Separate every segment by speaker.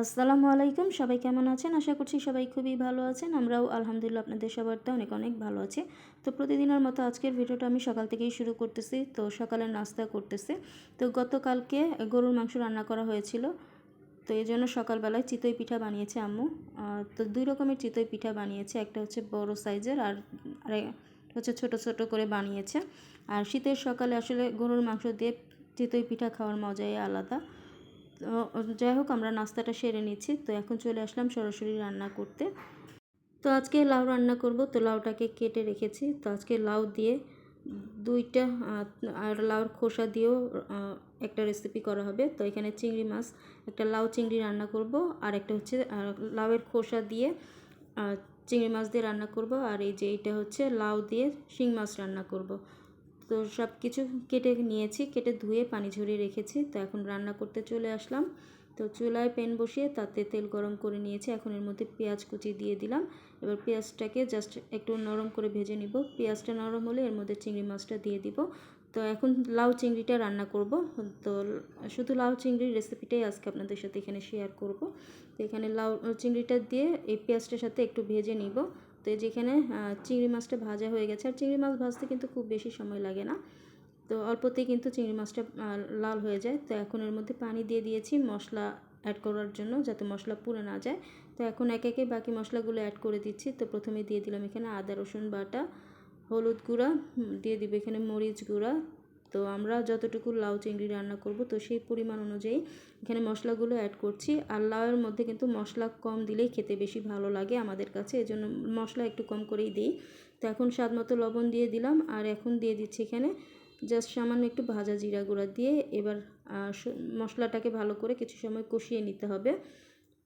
Speaker 1: আসসালামু আলাইকুম, সবাই কেমন আছেন? আশা করছি সবাই খুবই ভালো আছেন। আমরাও আলহামদুলিল্লাহ আপনাদের সবারটা অনেক অনেক ভালো আছে। তো প্রতিদিনের মতো আজকের ভিডিওটা আমি সকাল থেকেই শুরু করতেছি। তো সকালে নাস্তা করতেছি। তো গতকালকে গরুর মাংস রান্না করা হয়েছিল। তো এই জন্য সকালবেলায় চিতই পিঠা বানিয়েছে আম্মু। তো দুই রকমের চিতই পিঠা বানিয়েছে। একটা হচ্ছে বড় সাইজের আর আর হচ্ছে ছোট ছোট করে বানিয়েছে। আর শীতের সকালে আসলে গরুর মাংস দিয়ে চিতই পিঠা খাওয়ার মজাই আলাদা। যাই হোক আমরা নাস্তাটা সেরে নিচ্ছি। তো এখন চলে আসলাম সরাসরি রান্না করতে। তো আজকে লাউ রান্না করব। তো লাউটাকে কেটে রেখেছি। তো আজকে লাউ দিয়ে দুইটা, আর লাউর খোসা দিয়েও একটা রেসিপি করা হবে। তো এখানে চিংড়ি মাছ, একটা লাউ চিংড়ি রান্না করব। আর একটা হচ্ছে লাউয়ের খোসা দিয়ে চিংড়ি মাছ দিয়ে রান্না করব। আর এই যে এটা হচ্ছে লাউ দিয়ে শিং মাছ রান্না করব। তো সব কিছু কেটে নিয়েছি, কেটে ধুয়ে পানি ঝরিয়ে রেখেছি। তো এখন রান্না করতে চলে আসলাম। তো চুলায় প্যান বসিয়ে তাতে তেল গরম করে নিয়েছি। এখন এর মধ্যে পেঁয়াজ কুচি দিয়ে দিলাম। এবার পেঁয়াজটাকে জাস্ট একটু নরম করে ভেজে নিব। পেঁয়াজটা নরম হলে এর মধ্যে চিংড়ি মাছটা দিয়ে দিব। তো এখন লাউ চিংড়িটা রান্না করব। তো শুধু লাউ চিংড়ির রেসিপিটাই আজকে আপনাদের সাথে এখানে শেয়ার করব। তো এখানে লাউ, চিংড়িটা দিয়ে এই পেঁয়াজটার সাথে একটু ভেজে নিব। তো যেখানে চিংড়ি মাছটা ভাজা হয়ে গেছে। আর চিংড়ি মাছ ভাজতে কিন্তু খুব বেশি সময় লাগে না। তো অল্পতেই কিন্তু চিংড়ি মাছটা লাল হয়ে যায়। তো এখন এর মধ্যে পানি দিয়ে দিয়েছি মশলা অ্যাড করার জন্য যাতে মশলা পুড়ে না যায়। তো এখন একে একে বাকি মশলাগুলো অ্যাড করে দিচ্ছি। তো প্রথমে দিয়ে দিলাম এখানে আদা, রসুন বাটা, হলুদ গুঁড়া দিয়ে দিব এখানে মরিচ গুঁড়া তো আমরা যতটুকু লাউ চিংড়ি রান্না করব, তো সেই পরিমাণ অনুযায়ী এখানে মশলাগুলো অ্যাড করছি। আর লাউয়ের মধ্যে কিন্তু মশলা কম দিলেই খেতে বেশি ভালো লাগে আমাদের কাছে, এজন্য মশলা একটু কম করেই দিই। তো এখন স্বাদ মতো লবণ দিয়ে দিলাম, আর এখন দিয়ে দিচ্ছি এখানে জাস্ট সামান্য একটু ভাজা জিরা গুঁড়া দিয়ে এবার মশলাটাকে ভালো করে কিছু সময় কষিয়ে নিতে হবে।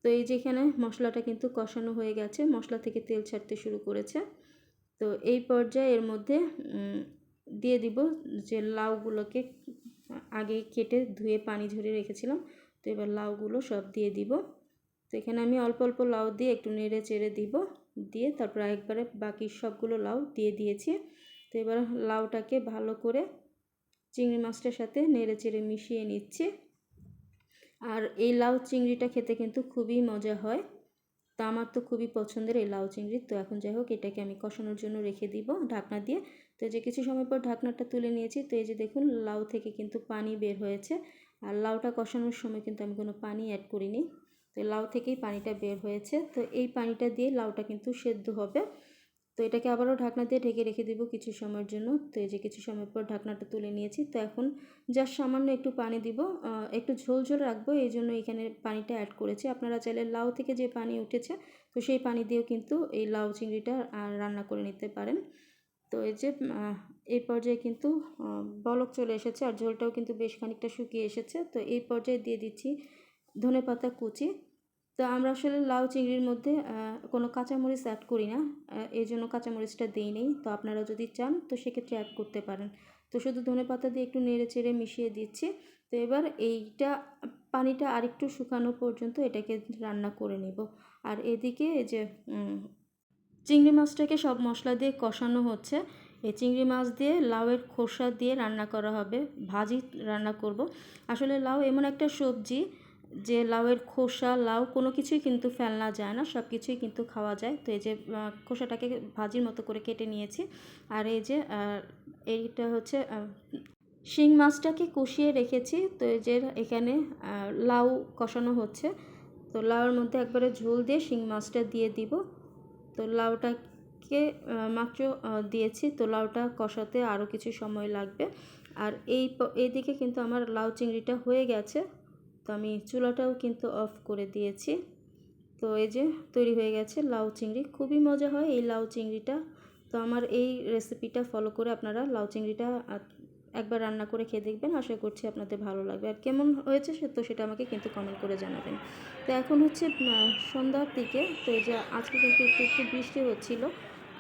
Speaker 1: তো এই যে এখানে মশলাটা কিন্তু কষানো হয়ে গেছে, মশলা থেকে তেল ছাড়তে শুরু করেছে। তো এই পর্যায়ে এর মধ্যে দিয়ে দিব যে লাউগুলোকে আগে কেটে ধুয়ে পানি ঝরিয়ে রেখেছিলাম। তো এবার লাউগুলো সব দিয়ে দিব। তো এখানে আমি অল্প অল্প লাউ দিয়ে একটু নেড়ে চেড়ে দিব। দিয়ে তারপর একবারে বাকি সবগুলো লাউ দিয়ে দিয়েছি। তো এবার লাউটাকে ভালো করে চিংড়ি মাছটার সাথে নেড়ে চেড়ে মিশিয়ে নিচ্ছি। আর এই লাউ চিংড়িটা খেতে কিন্তু খুবই মজা হয়। তো আমার তো খুবই পছন্দের এই লাউ চিংড়ি। তো এখন যাই হোক, এটাকে আমি কষানোর জন্য রেখে দিব ঢাকনা দিয়ে। তো যে কিছু সময় পর ঢাকনাটা তুলে নিয়েছি, তো এই যে দেখুন লাউ থেকে কিন্তু পানি বের হয়েছে। আর লাউটা কষানোর সময় কিন্তু আমি কোনো পানি অ্যাড করিনি। তো লাউ থেকেই পানিটা বের হয়েছে। তো এই পানিটা দিয়ে লাউটা কিন্তু সেদ্ধ হবে। তো এটাকে আবারও ঢাকনা দিয়ে ঢেকে রেখে দিব কিছু সময়ের জন্য। তো এই যে কিছু সময় পর ঢাকনাটা তুলে নিয়েছি। তো এখন জাস্ট সামান্য একটু পানি দিব। একটু ঝোল ঝোল রাখব, এই জন্য এখানে পানিটা অ্যাড করেছি। আপনারা চাইলে লাউ থেকে যে পানি উঠেছে, তো সেই পানি দিয়েও কিন্তু এই লাউ চিংড়িটা রান্না করে নিতে পারেন। তো এই যে এই পর্যায়ে কিন্তু বলক চলে এসেছে আর ঝোলটাও কিন্তু বেশ খানিকটা শুকিয়ে এসেছে। তো এই পর্যায়ে দিয়ে দিচ্ছি ধনে পাতা কুচি। তো আমরা আসলে লাউ চিংড়ির মধ্যে কোনো কাঁচামরিচ অ্যাড করি না। এই জন্য কাঁচামরিচটা দিই নেই। তো আপনারা যদি চান, তো সেক্ষেত্রে অ্যাড করতে পারেন। তো শুধু ধনে পাতা দিয়ে একটু নেড়ে চেড়ে মিশিয়ে দিচ্ছি। তো এবার এইটা, পানিটা আরেকটু শুকানো পর্যন্ত এটাকে রান্না করে নেব। আর এদিকে এই যে চিংড়ি মাছটাকে সব মশলা দিয়ে কষানো হচ্ছে। এই চিংড়ি মাছ দিয়ে লাউয়ের খোসা দিয়ে রান্না করা হবে। ভাজি রান্না করব। আসলে লাউ এমন একটা সবজি যে লাউয়ের খোসা, লাউ কোনো কিছুই কিন্তু ফেলনা যায় না সব কিছুই কিন্তু খাওয়া যায়। তো এই যে খোসাটাকে ভাজির মতো করে কেটে নিয়েছি। আর এই যে এইটা হচ্ছে শিং মাছটাকে কষিয়ে রেখেছি। তো এই যে এখানে লাউ কষানো হচ্ছে। তো লাউয়ের মধ্যে একবারে ঝোল দিয়ে শিং মাছটা দিয়ে দিব। তো লাউটাকে মাত্র দিয়েছি। তো লাউটা কষাতে আরও কিছু সময় লাগবে। আর এই এইদিকে কিন্তু আমার লাউ চিংড়িটা হয়ে গেছে। তো আমি চুলাটাও কিন্তু অফ করে দিয়েছি। তো এই যে তৈরি হয়ে গেছে লাউ চিংড়ি। খুবই মজা হয় এই লাউ চিংড়িটা। তো আমার এই রেসিপিটা ফলো করে আপনারা লাউ চিংড়িটা একবার রান্না করে খেয়ে দেখবেন, আশা করছি আপনাদের ভালো লাগবে। আর কেমন হয়েছে সে তো সেটা আমাকে কিন্তু কমেন্ট করে জানাবেন। তো এখন হচ্ছে সন্ধ্যার দিকে, তো যে আজকে কিন্তু একটু একটু বৃষ্টি হচ্ছিল।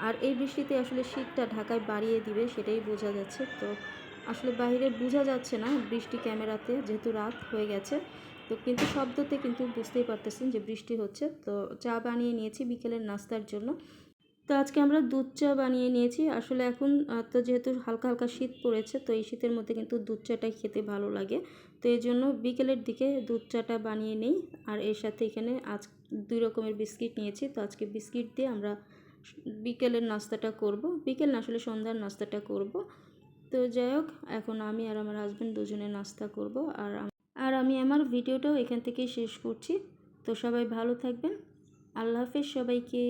Speaker 1: আর এই বৃষ্টিতে আসলে শীতটা ঢাকায় বাড়িয়ে দিবে সেটাই বোঝা যাচ্ছে। তো আসলে বাইরে বোঝা যাচ্ছে না বৃষ্টি ক্যামেরাতে, যেহেতু রাত হয়ে গেছে। তো কিন্তু শব্দতে কিন্তু বুঝতেই পারতেছেন যে বৃষ্টি হচ্ছে। তো চা বানিয়ে নিয়েছি বিকেলের নাস্তার জন্য। তো আজকে আমরা দুধ চা বানিয়ে নিয়েছি। আসলে এখন তো যেহেতু হালকা হালকা শীত পড়েছে, তো এই শীতের মধ্যে কিন্তু দুধ চাটাই খেতে ভালো লাগে। তো এই জন্য বিকেলের দিকে দুধ চাটা বানিয়ে নিই। আর এর সাথে এখানে আজ, দুই রকমের বিস্কিট নিয়েছি। তো আজকে বিস্কিট দিয়ে আমরা বিকেলের নাস্তাটা করব। বিকেল না, আসলে সন্ধ্যার নাস্তাটা করব। তো যাই হোক, এখন আমি আর আমার হাজব্যান্ড দুজনে নাস্তা করব। আর আর আমি আমার ভিডিওটাও এখান থেকেই শেষ করছি। তো সবাই ভালো থাকবেন। আল্লাহ হাফেজ সবাইকে।